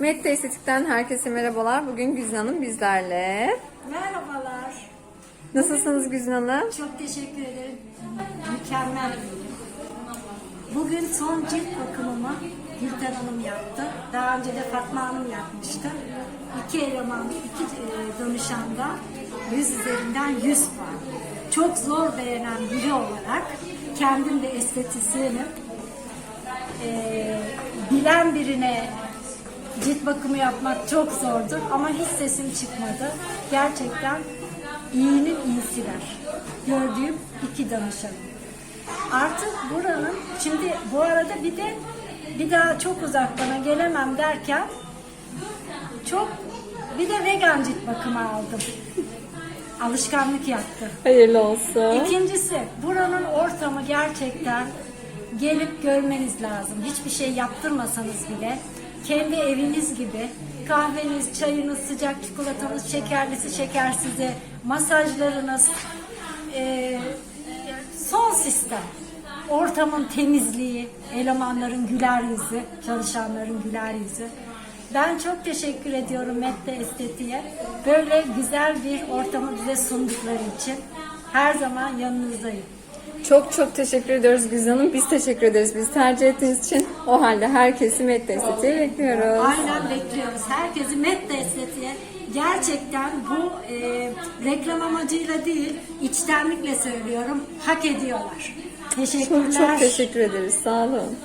Mette Estetik'ten herkese merhabalar. Bugün Güzin Hanım bizlerle. Merhabalar. Nasılsınız Güzin Hanım? Çok teşekkür ederim. Mükemmel. Bugün son cilt bakımımı Gülten Hanım yaptı. Daha önce de Fatma Hanım yapmıştı. İki eleman, iki e, danışanda 100 üzerinden 100 puan. Çok zor beğenen biri olarak kendim de estetisyenim. Ee, bilen birine cilt bakımı yapmak çok zordur ama hiç sesim çıkmadı. Gerçekten iyinin iyisiler. Gördüğüm iki danışanım. Artık buranın, şimdi bu arada bir de bir daha çok uzak bana gelemem derken çok bir de vegan cilt bakımı aldım. Alışkanlık yaptı. Hayırlı olsun. İkincisi buranın ortamı gerçekten gelip görmeniz lazım. Hiçbir şey yaptırmasanız bile kendi eviniz gibi kahveniz, çayınız, sıcak çikolatanız, şekerlisi, şekersizi, masajlarınız, eee, son sistem. Ortamın temizliği, elemanların güler yüzü, çalışanların güler yüzü. Ben çok teşekkür ediyorum Mette Estetiğe. Böyle güzel bir ortamı bize sundukları için. Her zaman yanınızdayım. Çok çok teşekkür ediyoruz Güzin Hanım. Biz teşekkür ederiz bizi tercih ettiğiniz için. O halde herkesi Mette Estetik'e bekliyoruz. Aynen bekliyoruz. Herkesi Mette Estetiğe gerçekten bu e, reklam amacıyla değil, içtenlikle söylüyorum. Hak ediyorlar. Teşekkürler. Çok çok teşekkür ederiz. Sağ olun.